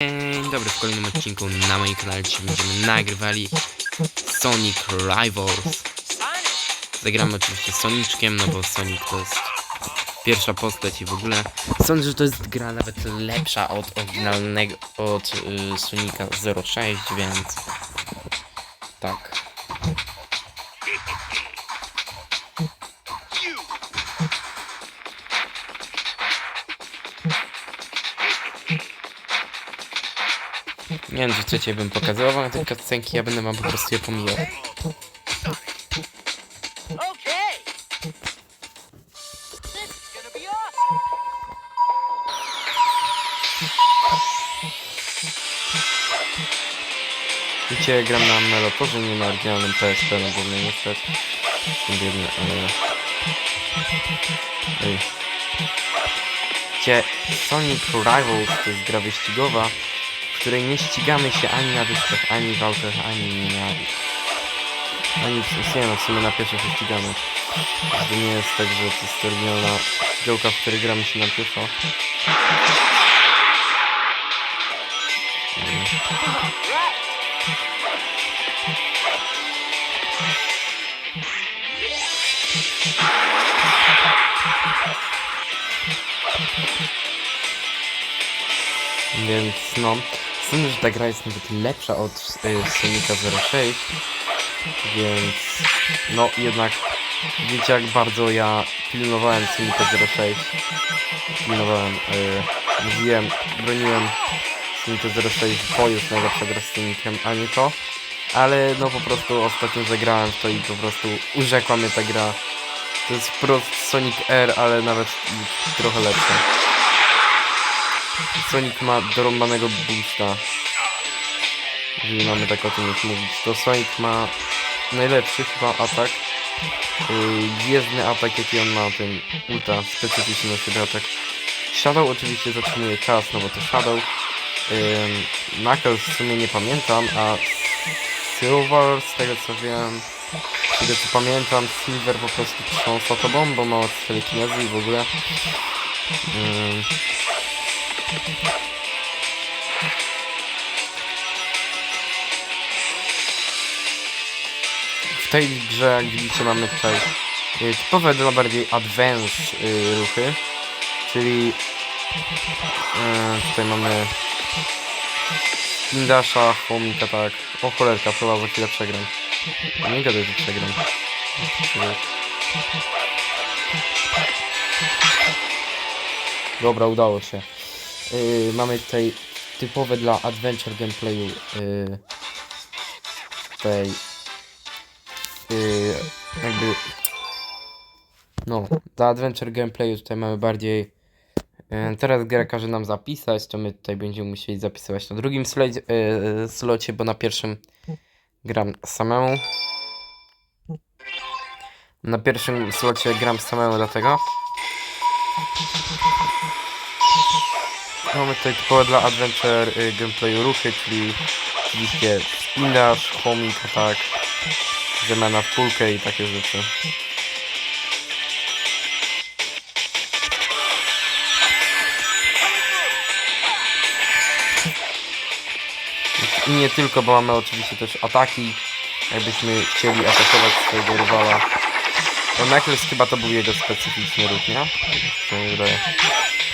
Dzień dobry, w kolejnym odcinku na moim kanale dzisiaj będziemy nagrywali Sonic Rivals. Zagramy oczywiście Soniczkiem, no bo Sonic to jest pierwsza postać i w ogóle sądzę, że to jest gra nawet lepsza od oryginalnego, od y, Sonika 06, więc tak. Nie wiem, czy bym pokazywał wam te cutscenki, ja będę wam po prostu je pomijał. Wiecie, gram na Meloporze, nie na oryginalnym PSP, no bo mnie niestety biedny, ale... Ej. Wiecie, Sonic Rivals to jest gra wyścigowa, której nie ścigamy się ani na wyspach, ani w autach, ani na... Ani w, nie no, w sumie na pieszo się ścigamy. To nie jest tak, że to jest oryginalna działka, w której gramy się na pieszo. Więc no, sądzę, że ta gra jest nawet lepsza od y, Sonika 06, więc no jednak wiecie jak bardzo ja pilnowałem Sonika 06, pilnowałem, y, mówiłem, broniłem Sonika 06, bo jest najlepsza gra z Sonikiem, a nie to, ale no po prostu ostatnio zagrałem w to i po prostu urzekła mnie ta gra. To jest wprost Sonic R, ale nawet trochę lepsze. Sonic ma dorąbanego boosta. Jeżeli mamy tak o tym już mówić. To Sonic ma najlepszy chyba atak. Yy, gwiezdny atak jaki on ma, ten ultra specyficzny na siebie atak. Shadow oczywiście zatrzymuje czas, no bo to Shadow. Yy, Knuckles w sumie nie pamiętam, a Silver z tego co wiem, z tego co pamiętam, Silver po prostu trząsa tobą, bo ma telekinezy i w ogóle. Yy, w tej grze, jak widzicie, mamy tutaj y, typowe dla bardziej advanced y, ruchy, czyli y, tutaj mamy Indasha, chomika, tak. O cholerka, chyba za chwilę przegram. Nie gadaj, że przegram. Dobra, udało się. Yy, mamy tutaj typowe dla adventure gameplayu yy, tej yy, jakby no, dla adventure gameplayu tutaj mamy bardziej yy, teraz gra każe nam zapisać, to my tutaj będziemy musieli zapisywać na drugim slocie, yy, slocie bo na pierwszym gram samemu. Na pierwszym slocie gram samemu dlatego Mamy tutaj typowe dla adventure y, gameplayu ruchy, czyli oczywiście spin dash, homing attack, zamiana w kulkę i takie rzeczy. I nie tylko, bo mamy oczywiście też ataki, jakbyśmy chcieli atakować swojego rywala. No Knuckles chyba to był jego specyficzny ruch, nie? Tak mi się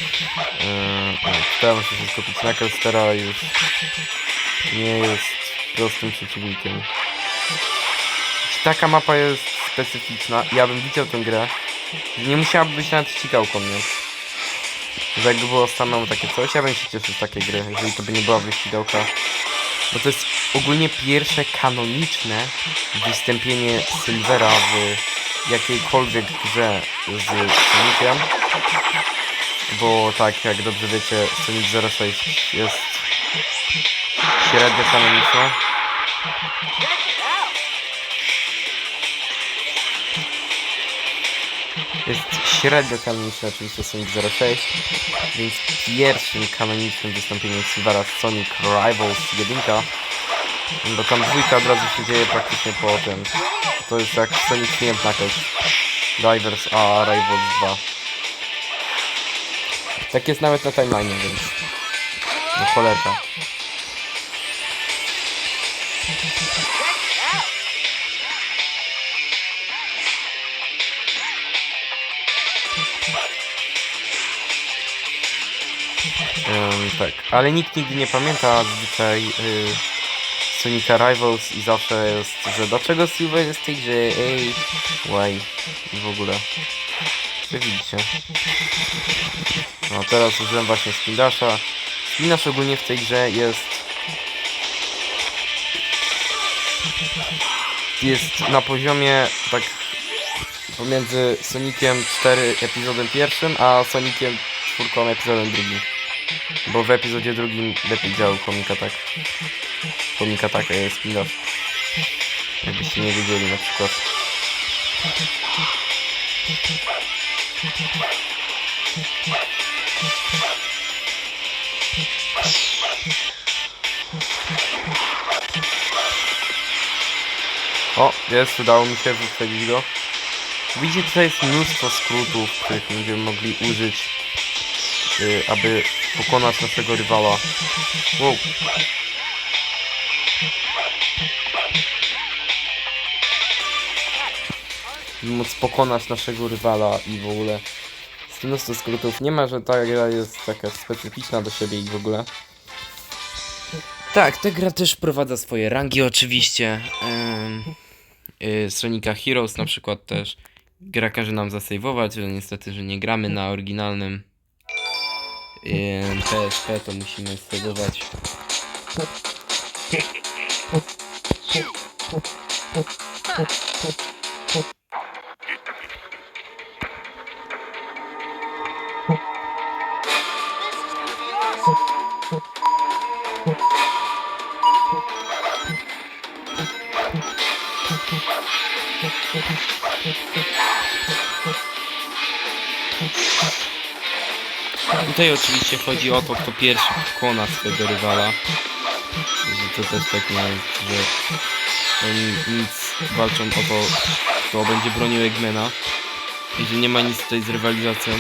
Yy, teraz muszę się skupić. Knuckles teraz już nie jest prostym przeciwnikiem. Taka mapa jest specyficzna. Ja bym widział tę grę. Nie musiałaby być nawet ścigałką, nie? Że jakby było samemu takie coś, ja bym się cieszył z takiej gry, jeżeli to by nie była wyścigałka. Bo to jest ogólnie pierwsze kanoniczne wystąpienie Silvera w jakiejkolwiek grze z Soniciem. Bo tak, jak dobrze wiecie, Sonic 06 jest średnio kanoniczna. Jest średnio kanoniczny oczywiście Sonic 06, więc pierwszym kanonicznym wystąpieniem Silvera Sonic Rivals 1, bo tam dwójka od razu się dzieje praktycznie po tym. To jest jak Sonic Team Knuckles, Rivals a Rivals 2. Tak jest nawet na timeline, więc... No out. Ym, tak, ale nikt nigdy nie pamięta zazwyczaj y, Sonica Rivals i zawsze jest, że dlaczego Silver jest tej grze, ej, why, i w ogóle. Co widzicie? No teraz użyłem właśnie Spindasha. Spindash ogólnie w tej grze jest... Jest na poziomie tak pomiędzy Soniciem 4 epizodem pierwszym, a Soniciem 4 epizodem drugim. Bo w epizodzie drugim lepiej działał komika tak. Komika taka jest spin-off. Jakbyście nie wiedzieli na przykład. O, jest, udało mi się wyprzedzić go. Widzicie, tutaj jest mnóstwo skrótów, których będziemy mogli użyć y, aby pokonać naszego rywala. Wow. Móc pokonać naszego rywala i w ogóle z mnóstwo skrótów. Nie ma, że ta gra jest taka specyficzna do siebie i w ogóle. Tak, ta gra też wprowadza swoje rangi oczywiście. Ym, y, Sonica Heroes na przykład też. Gra każe nam zasejwować, że niestety, że nie gramy na oryginalnym Ym, PSP to musimy sterować. This Tutaj oczywiście chodzi o to, kto pierwszy pokona swojego rywala. Że to też tak jest, że oni nic walczą o to, kto będzie bronił Eggmana. I że nie ma nic tutaj z rywalizacją.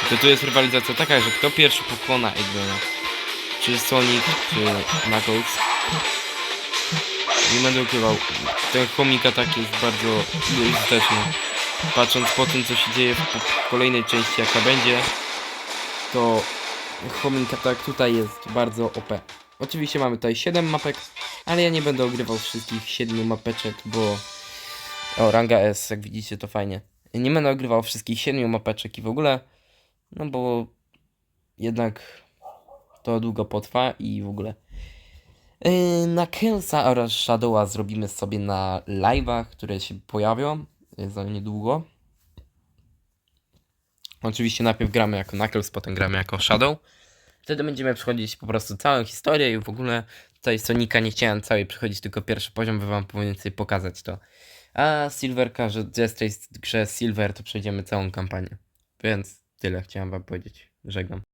Tylko tu jest rywalizacja taka, że kto pierwszy pokona Eggmana. Czy Sonic, czy Knuckles. Nie będę ukrywał, ten komik atak jest bardzo użyteczny. Patrząc po tym, co się dzieje w po- kolejnej części, jaka będzie, to Homing Attack tutaj jest bardzo OP. Oczywiście mamy tutaj 7 mapek, ale ja nie będę ogrywał wszystkich 7 mapeczek, bo... O, ranga S, jak widzicie, to fajnie. Nie będę ogrywał wszystkich 7 mapeczek i w ogóle, no bo jednak to długo potrwa i w ogóle. Yy, Na Kelsa oraz Shadowa zrobimy sobie na live'ach, które się pojawią za niedługo. Oczywiście najpierw gramy jako Knuckles, potem gramy jako Shadow. Wtedy będziemy przechodzić po prostu całą historię i w ogóle tutaj Sonika nie chciałem całej przechodzić, tylko pierwszy poziom, by wam mniej więcej pokazać to. A Silverka, że jest tej grze Silver, to przejdziemy całą kampanię. Więc tyle chciałem wam powiedzieć. Żegnam.